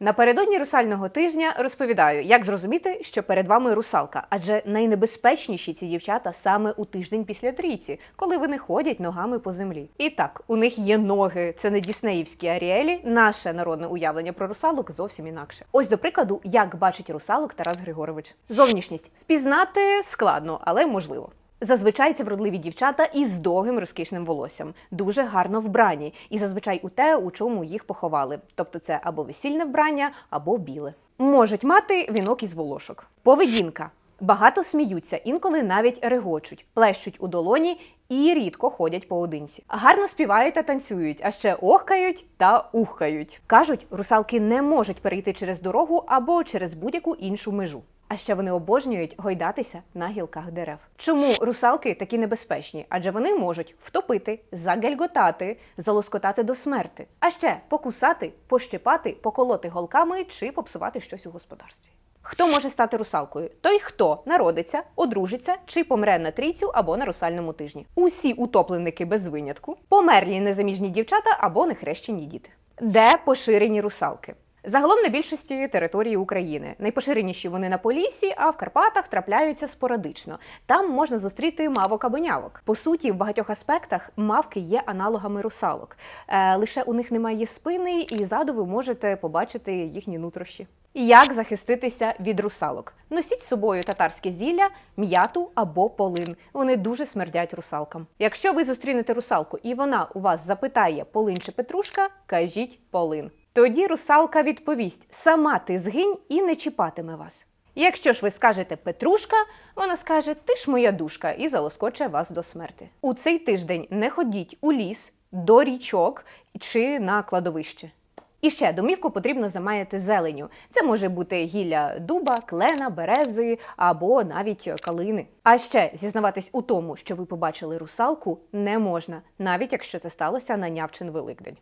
Напередодні русального тижня розповідаю, як зрозуміти, що перед вами русалка, адже найнебезпечніші ці дівчата саме у тиждень після трійці, коли вони ходять ногами по землі. І так, у них є ноги, це не діснеївські аріелі. Наше народне уявлення про русалок зовсім інакше. Ось до прикладу, як бачить русалок Тарас Григорович. Зовнішність впізнати складно, але можливо. Зазвичай це вродливі дівчата із довгим розкішним волоссям, дуже гарно вбрані, і зазвичай у те, у чому їх поховали. Тобто це або весільне вбрання, або біле. Можуть мати вінок із волошок. Поведінка. Багато сміються, інколи навіть регочуть, плещуть у долоні і рідко ходять поодинці. Гарно співають та танцюють, а ще охкають та ухкають. Кажуть, русалки не можуть перейти через дорогу або через будь-яку іншу межу. А ще вони обожнюють гойдатися на гілках дерев. Чому русалки такі небезпечні? Адже вони можуть втопити, загельготати, залоскотати до смерти, а ще покусати, пощипати, поколоти голками чи попсувати щось у господарстві. Хто може стати русалкою? Той, хто народиться, одружиться чи помре на трійцю або на русальному тижні. Усі утопленики без винятку, померлі незаміжні дівчата або нехрещені діти. Де поширені русалки? Загалом на більшості території України найпоширеніші вони на Поліссі, а в Карпатах трапляються спорадично. Там можна зустріти мавок або нявок. По суті, в багатьох аспектах мавки є аналогами русалок. Е, лише у них немає спини, і ззаду ви можете побачити їхні нутрощі. Як захиститися від русалок? Носіть з собою татарське зілля, м'яту або полин. Вони дуже смердять русалкам. Якщо ви зустрінете русалку і вона у вас запитає полин чи петрушка, кажіть полин. Тоді русалка відповість: сама ти згинь і не чіпатиме вас. Якщо ж ви скажете Петрушка, вона скаже Ти ж моя душка і залоскоче вас до смерти. У цей тиждень не ходіть у ліс, до річок чи на кладовище. І ще домівку потрібно замаяти зеленю. Це може бути гілля дуба, клена, берези або навіть калини. А ще зізнаватись у тому, що ви побачили русалку, не можна, навіть якщо це сталося на нявчин Великдень.